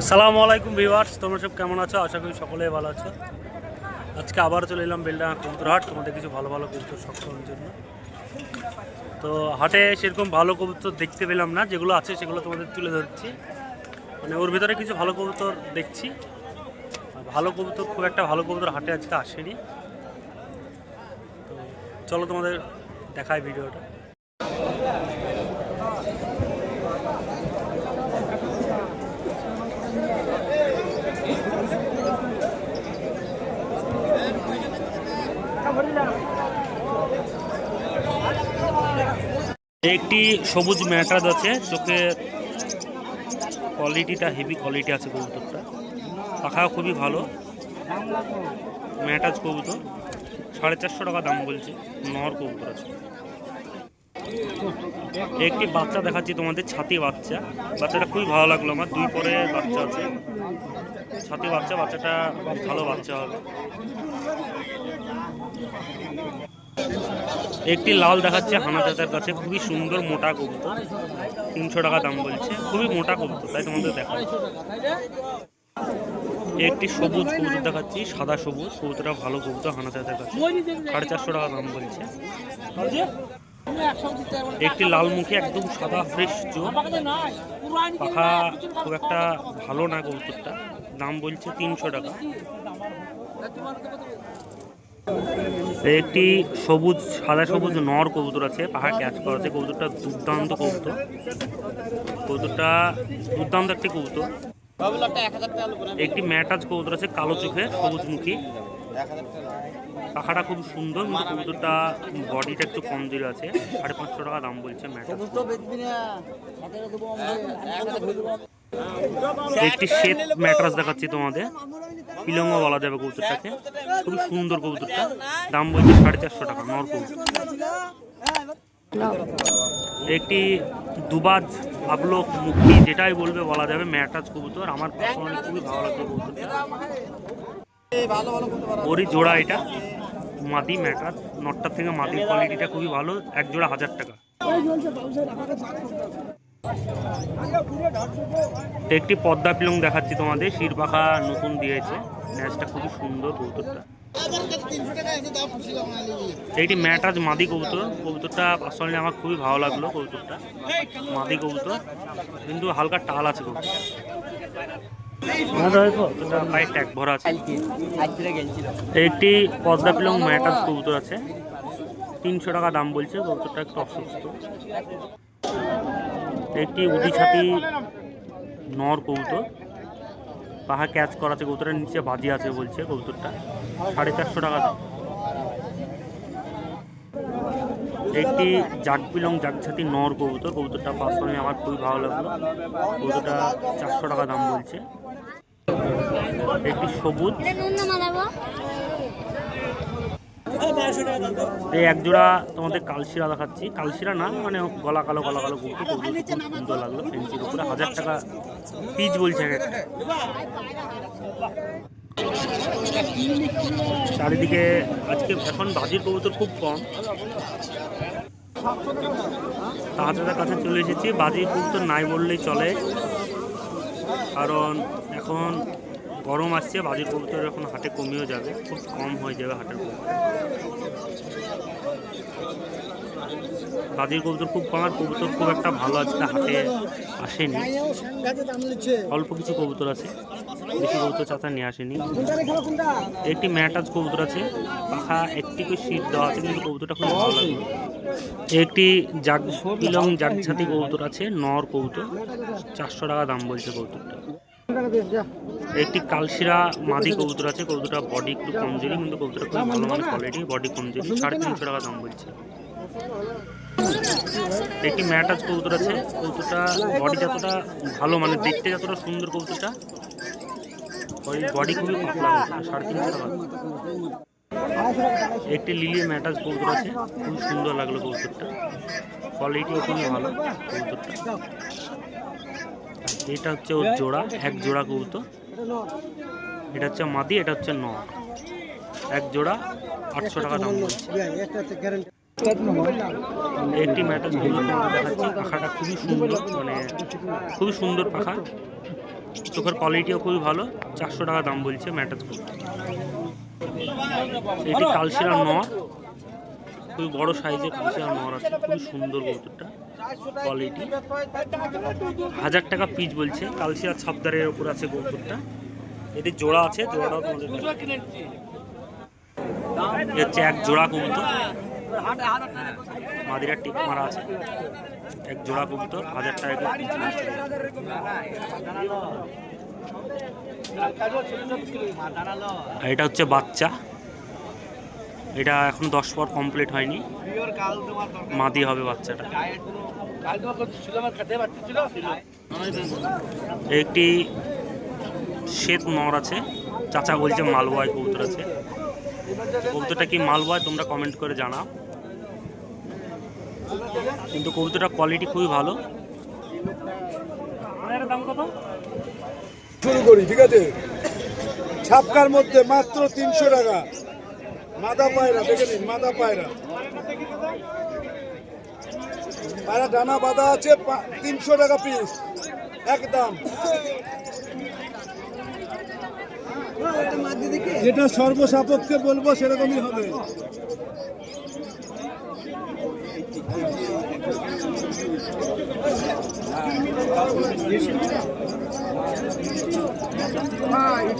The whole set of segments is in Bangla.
আসসালামু আলাইকুম ভিউয়ার্স, তোমরা সব কেমন আছো? আশা করি সকলেই ভালো আছো। আজকে আবার চলে এলাম বেলডাঙ্গা কবুতরহাট তোমাদের কিছু ভালো ভালো কবুতর সক্ষমের জন্য। তো হাটে সেরকম ভালো কবুতর দেখতে পেলাম না, যেগুলো আছে সেগুলো তোমাদের তুলে ধরছি। মানে ওর ভিতরে কিছু ভালো কবুতর দেখছি। ভালো কবুতর খুব একটা ভালো কবুতর হাটে আজকে আসেনি। তো চলো তোমাদের দেখায় ভিডিওটা। একটি সবুজ ম্যাটার আছে, চোখে কোয়ালিটিটা হেভি কোয়ালিটি আছে কবুতরটা। পাখা খুবই ভালো। ম্যাটাজ কবুতর। সাড়ে চারশো টাকা দাম বলছে। নর কবুতর আছে। একটি বাচ্চা দেখাচ্ছি তোমাদের, ছাতি বাচ্চা। বাচ্চাটা খুবই ভালো লাগল আমার। দুই পরে বাচ্চা আছে। ছাতি বাচ্চা, বাচ্চাটা ভালো বাচ্চা হবে। একটি লাল দেখাচ্ছে হানা চাচার কাছে, খুবই সুন্দর মোটা কবুতর, তিনশো টাকা দাম বলছে, খুবই মোটা কবুতর, তাই তোমাদের দেখা একটি সবুজ কবুতর দেখাচ্ছি, সাদা সবুজ, কবুতরটা ভালো কবুতর, হানা চাচার কাছে, সাড়ে চারশো টাকা দাম বলছে। একটি লাল মুখে একদম সাদা ফ্রেশ চোখ, পাখা খুব একটা ভালো না কবুতরটা, দাম বলছে তিনশো টাকা। একটি সবুজ সাদা সবুজ নর কবুতর আছে পাহাড় ক্যাচ করা আছে কবুতরটা দুর্দান্ত কবুতর। কবুতরটা দুর্দান্ত একটি কবুতর। একটি ম্যাটাজ কবুতর আছে কালো চোখে সবুজ মুখী। পাখাটা খুব সুন্দর কিন্তু কবুতরটা বডিটা একটু কম দিলে আছে। সাড়ে পাঁচশো টাকা দাম বলছে একটি শ্বেত ম্যাট্রাস দেখাচ্ছি তোমাদের। পিলঙ্গ বলা যাবে কবুতরটাকে। খুবই সুন্দর কবুতরটা। দাম বলছে সাড়ে চারশো টাকা নর কবুতর। একটি দুবাজ আবলোক মুক্তি যেটাই বলবে বলা যাবে ম্যাটাজ কবুতর। আমার পার্সোনালি খুবই ভালো লাগবে কবুতরটা। ওরই জোড়া এটা। মাদি ম্যাটাজ নটটার থেকে মাদির কোয়ালিটিটা খুবই ভালো, এক জোড়া হাজার টাকা। একটি পদ্মা পিলং দেখাচ্ছি তোমাদের, শির পাখা নতুন দিয়েছে, ম্যাচটা খুবই সুন্দর কবুতরটা। এইটি ম্যাটাজ মাদি কবুতর, কবুতরটা পার্সোনালি আমার খুবই ভালো লাগল কবুতরটা। মাদি কবুতর, কিন্তু হালকা টাল আছে কবুতর ট্যাগ ভরা আছে। একটি পদ্মা পিলং ম্যাটাজ কবুতর আছে। তিনশো টাকা দাম বলছে কবুতরটা একটু অসুস্থ। একটি উদি ছাতি নর কবুতর। পাহা ক্যাচ করা আছে কবুতরের নিচে বাজি আছে বলছে কবুতরটা। সাড়ে চারশো টাকা দাম। একটি জাগ পিলং জাগছাতি নর কবুতর। কবুতরটা পার্সোনালি আমার খুবই ভালো লাগল। কবুতরটা চারশো টাকা দাম বলছে। একটি সবুজ। এই এক জোড়া তোমাদের কালশিরা দেখাচ্ছি। কালশিরা না মানে গলা কালো গলা কালো গুটি খুব সুন্দর লাগল ফেন্সির উপরে। হাজার টাকা পিচ বলছে এক একটা। চারিদিকে আজকে এখন বাজির কবুতর খুব কম। তাহাজাদের কাছে চলে এসেছি। বাজির কবুতর নাই বললেই চলে। কারণ এখন গরম আসছে, বাজির কবুতর এখন হাটে কমেও যাবে, খুব কম হয়ে যাবে হাটের কবুতর। বাজির কবুতর খুব কম, আর কবুতর খুব একটা ভালো আজকে হাটে আসেনি। অল্প কিছু কবুতর আছে, বেশি কবুতর চাচা নিয়ে আসেনি। একটি ম্যাটাজ কবুতর আছে, পাখা একটি করে শীত দেওয়া আছে, কিন্তু কবুতরটা খুব ভালো লাগল। একটি জাগ পিলং জাগছাতি কবুতর আছে নর কবুতর। চারশো টাকা দাম বলছে কবুতরটা। একটি কালশিরা মাদি কবুতর আছে কবুতরটা বডি একটু কমজোরি কিন্তু কবুতরটা খুব ভালো মানে কোয়ালিটি বডি কমজোরি সাড়ে তিনশো টাকা দাম বলছে। একটি ম্যাটাজ কবুতর আছে কবুতরটা বডি যতটা ভালো মানে দেখতে যতটা সুন্দর কবুতরটা বডি খুবই পাতলা সাড়ে তিনশো টাকা। একটি লিলি ম্যাটাজ কবুতর আছে। খুব সুন্দর লাগল কবুতরটা। কোয়ালিটিও খুবই ভালো কবুতরটা। এটা হচ্ছে ওর জোড়া, এক জোড়া কবুতর। এটা হচ্ছে মাদি, এটা হচ্ছে ন এক জোড়া, আটশো টাকা দাম বলছে। একটি কবুতর দেখাচ্ছি। পাখাটা খুবই সুন্দর মানে খুবই সুন্দর পাখা। চোখের কোয়ালিটিও খুবই ভালো। চারশো টাকা দাম বলছে ম্যাটাজ কবুতর। এটি কালশিরা নর খুবই বড় সাইজের কালশিরা নর আছে, খুবই সুন্দর কবুতরটা কোয়ালিটি হাজার টাকা পিস বলছে কালশিরা ছাপদারের ওপর আছে কবুতরটা এটি জোড়া আছে, জোড়াটাও তোমাদের হচ্ছে এক জোড়া কবুতর। মাদিরা টিপ মারা আছে। এক জোড়া কবুতর, হাজার টাকা। এটা হচ্ছে বাচ্চা। এটা এখন দশ পর কমপ্লিট হয়নি। মাদি হবে বাচ্চাটা। একটি শ্বেত নর আছে। চাচা বলছে মালবয় কবুতর আছে। কবুতরটা কি মালবয় তোমরা কমেন্ট করে জানাও। কিন্তু কবুতরটা কোয়ালিটি খুবই ভালো। দাম কত শুরু করি, ঠিক আছে? ছাপকার মধ্যে মাত্র তিনশো টাকা। মাদা পায়রা, দেখে নিন, মাদা পায়রা। পায়রা ডানা বাঁধা আছে তিনশো টাকা পিস একদম। যেটা সর্বসাপক্ষে বলব, সেরকমই হবে।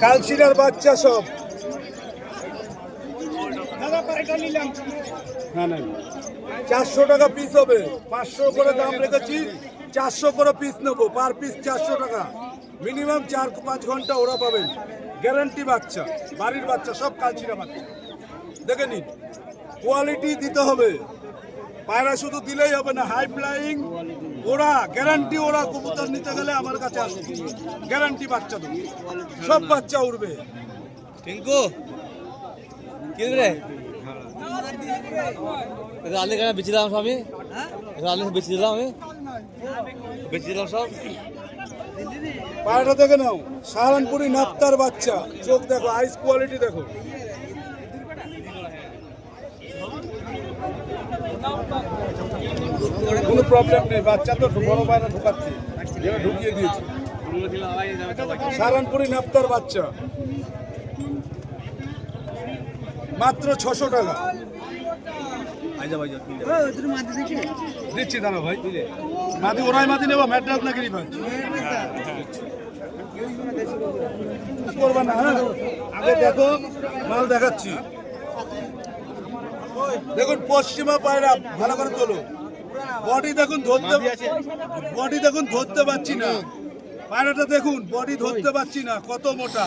কালচিরার বাচ্চা সব। না না। চারশো টাকা পিস হবে। পাঁচশো করে দাম রেখেছি চারশো করে পিস নেব। পার পিস চারশো টাকা। মিনিমাম চার পাঁচ ঘণ্টা ওরা পাবেন। গ্যারান্টি বাচ্চা বাড়ির বাচ্চা সব কালচিরা বাচ্চা। দেখে নিন কোয়ালিটি দিতে হবে। পায়রা শুধু দিলেই হবে না হাই ফ্লাইং ওরা গ্যারান্টি ওরা কবুতর নিতে গেলে আমার কাছে আসবে গ্যারান্টি বাচ্চা দেবো। সব বাচ্চা উড়বে। টিঙ্কু কি রে? এটা কেন বেচে দিলাম সব আমি এটা আলু দিলাম আমি? বেচে দিলাম সব? পায়রাটা দেখে নাও। সাহারানপুরি নাপ্তার বাচ্চা। চোখ দেখো আইস কোয়ালিটি দেখো। কোনো প্রবলেম নেই, বাচ্চা তো বড় পায়রা ঢুকাচ্ছে। ঢুকিয়ে দিয়েছি। সাহারানপুরি নাপ্তার বাচ্চা। মাত্র ছশো টাকা। দিচ্ছি ভাই। ওরাই নেব হ্যাঁ? দেখো, মাল দেখাচ্ছি। দেখুন পশ্চিমা পায়রা ভালো করে তোলো। বডি দেখুন ধরতে বডি দেখুন ধরতে পারছি না। পায়রাটা দেখুন বডি ধরতে পারছি না কত মোটা।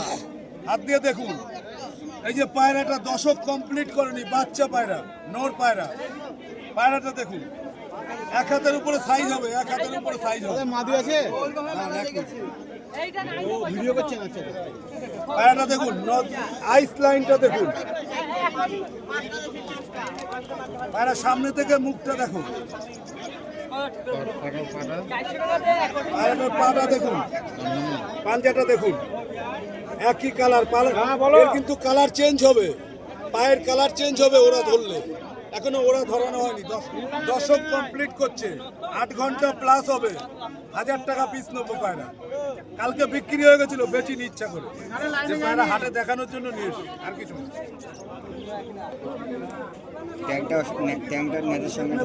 হাত দিয়ে দেখুন। এই যে পায়রাটা দশক কমপ্লিট করেনি বাচ্চা পায়রা নর পায়রা। পায়রাটা দেখুন। এক হাতের উপরে সাইজ হবে এক হাতের উপরে সাইজ হবে। মাদি আছে? না, ভিডিও করছেন আচ্ছা পায়রাটা দেখুন আইস লাইনটা দেখুন। পায়রা সামনে থেকে মুখটা দেখো। পাটা দেখুন। পাঞ্জাটা দেখুন। একই কালারের কিন্তু কালার চেঞ্জ হবে। পায়ের কালার চেঞ্জ হবে ওরা ধরলে। এখনও ওরা ধরানো হয়নি। দশ- দশক কমপ্লিট করছে। আট ঘণ্টা প্লাস হবে। হাজার টাকা পিস নেব পায়রা। কালকে বিক্রি হয়ে গেছিল বেশি ইচ্ছা করে। যে হাটে দেখানোর জন্য নিয়ে আর কিছু না। ট্যাংটা ট্যাংটার নেটের সঙ্গে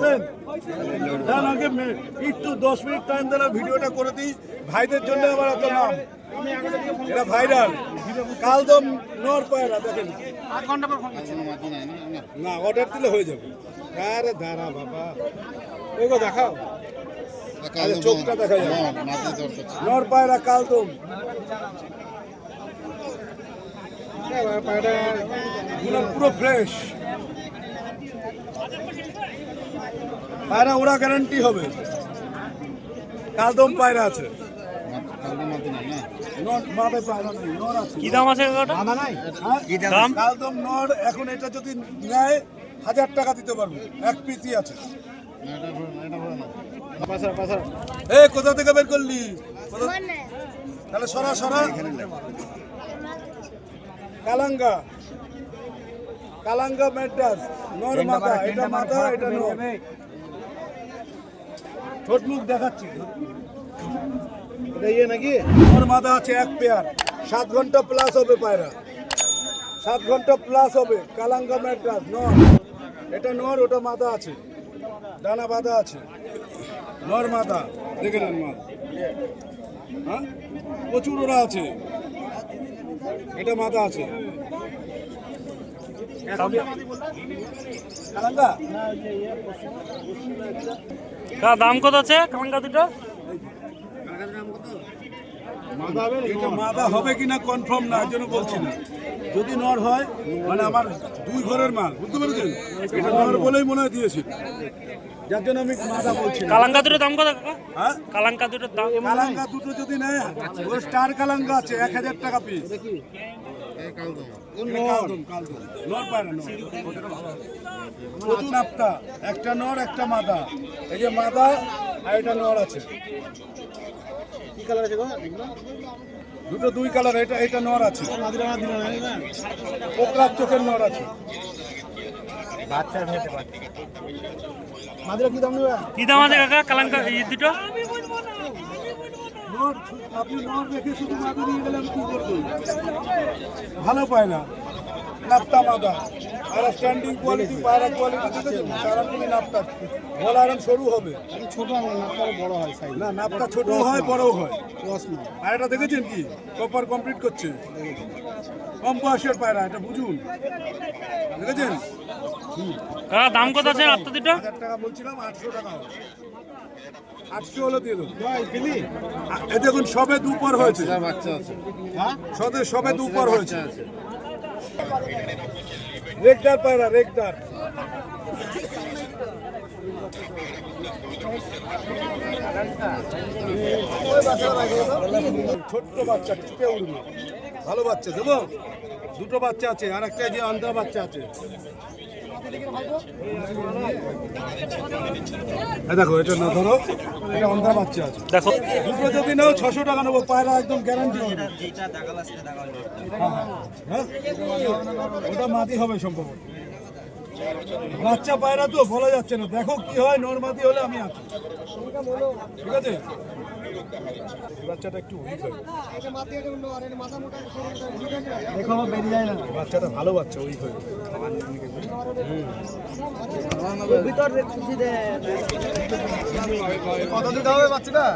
একটু দশ মিনিট টাইম দিলে ভিডিওটা করে দিই। ভাইদের জন্য আমার এত নাম। এটা ভাইরাল কালদম নর পায়রা দেখেন। না অর্ডার দিলে হয়ে যাবে। আরে দাঁড়া বাবা। ওইগো দেখাও। চোখটা দেখা যাবে। নর পায়রা কালদম। পুরো পুরো ফ্রেশ পায়রা ওরা গ্যারান্টি হবে। কালদম পায়রা আছে। কি দাম হ্যাঁ? কালদম নর এখন এটা যদি নেয় হাজার টাকা দিতে পারব। এক পিসি আছে। এ কোথা থেকে বের করলি? তাহলে সরা সরা। কালাঙ্গা। কালাঙ্গা ম্যাড্রাস নর মাথা এটা মাথা এটা নর। ঠোঁট মুখ দেখাচ্ছি। নর মাদা আছে এক পেয়ার। সাত ঘণ্টা প্লাস হবে পায়রা। সাত ঘণ্টা প্লাস হবে কালাঙ্গা ম্যাড্রাস নর। এটা নর ওটা মাদা আছে। ডানা বাঁধা আছে। নর মাদা দেখে নেন মাল হ্যাঁ? প্রচুর ওরা আছে। এটা মাথা আছে। কা দাম কত আছে? কালাঙ্কা দুটো? মাদা হবে কিনা কনফার্ম না জন্য বলছি না। যদি নর হয় মানে আমার দুই ঘরের মাল বুঝতে পেরেছেন? এটা নর বলেই মনে হয় দিয়েছি। যার জন্য আমি মাদা বলছি না। কালাঙ্কা দুটোর দাম কত? হ্যাঁ? কালাঙ্কা দুটোর দাম কালাঙ্গা দুটো যদি নেয় ওই স্টার কালাঙ্গা আছে এক হাজার টাকা পিস একটা নর একটা মাদা। এই যে মাদা আর এটা নর আছে। দুটো দুই কালার এটা এটা নর আছে। পোকরার চোখের নর আছে। কি দাম আছে কাকা? কালাঙ্কা দুটো? নর আপনি নর রেখে শুধু মাদা নিয়ে গেলে আমি কি করব? ভালো পায় না। নাপ্তা মাদা। আর স্ট্যান্ডিং কোয়ালিটি পায়রা কোয়ালিটি দেখেছেন? সারাপুরি নাপ্তা। গলা আরাম সরু হবে। ছোট বড় হয় সাইজ না নাপটা ছোট হয় বড় হয়। পায়রাটা দেখেছেন কি? প্রপার কমপ্লিট করছে। কম বয়সের পায়রা এটা বুঝুন। দেখেছেন? দাম কত আছে আপনার দুটো? হাজার টাকা বলছিলাম আটশো টাকা হবে। আটশো হলে দিয়ে দেবো। দেখুন সবে দুপর হয়েছে। বাচ্চা সবে সবে দুপর হয়েছে। রেগদার পায়রা রেগদার। ছোট্ট বাচ্চা টিপে উঠবে ভালো বাচ্চা দেবো? দুটো বাচ্চা আছে আর একটা যে আন্ডা বাচ্চা আছে। দেখো এটা না ধরো এটা অন্ধা বাচ্চা আছে। দেখো। দুটো যদি নাও ছশো টাকা নেব পায়রা একদম গ্যারান্টি হ্যাঁ ওটা মাদি হবে সম্ভবত। বাচ্চা পায়রা তো বলা যাচ্ছে না। দেখো কি হয় নর মাদি হলে আমি আছি। ঠিক আছে? বাচ্চাটা একটু দেখো বেরিয়ে যায় না। বাচ্চাটা ভালো বাচ্চা উইক হয়ে কত দিতে হবে বাচ্চাটা?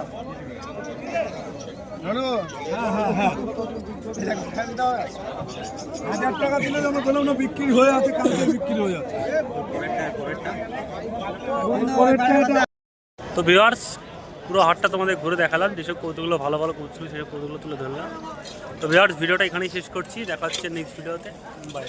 হ্যাঁ হ্যাঁ হ্যাঁ। হাজার টাকা দিলে যেন বললাম না বিক্রি হয়ে আছে কালকে বিক্রি হয়ে যাচ্ছে। তো ভিউয়ার্স পুরো হাটটা তোমাদের ঘুরে দেখালাম, যেসব কৌতুকগুলো ভালো ভালো কৌতুক সেসব কৌতুকগুলো তুলে ধরলাম। তো ভিডিওটা এখানেই শেষ করছি, দেখা হচ্ছে নেক্সট ভিডিওতে বাই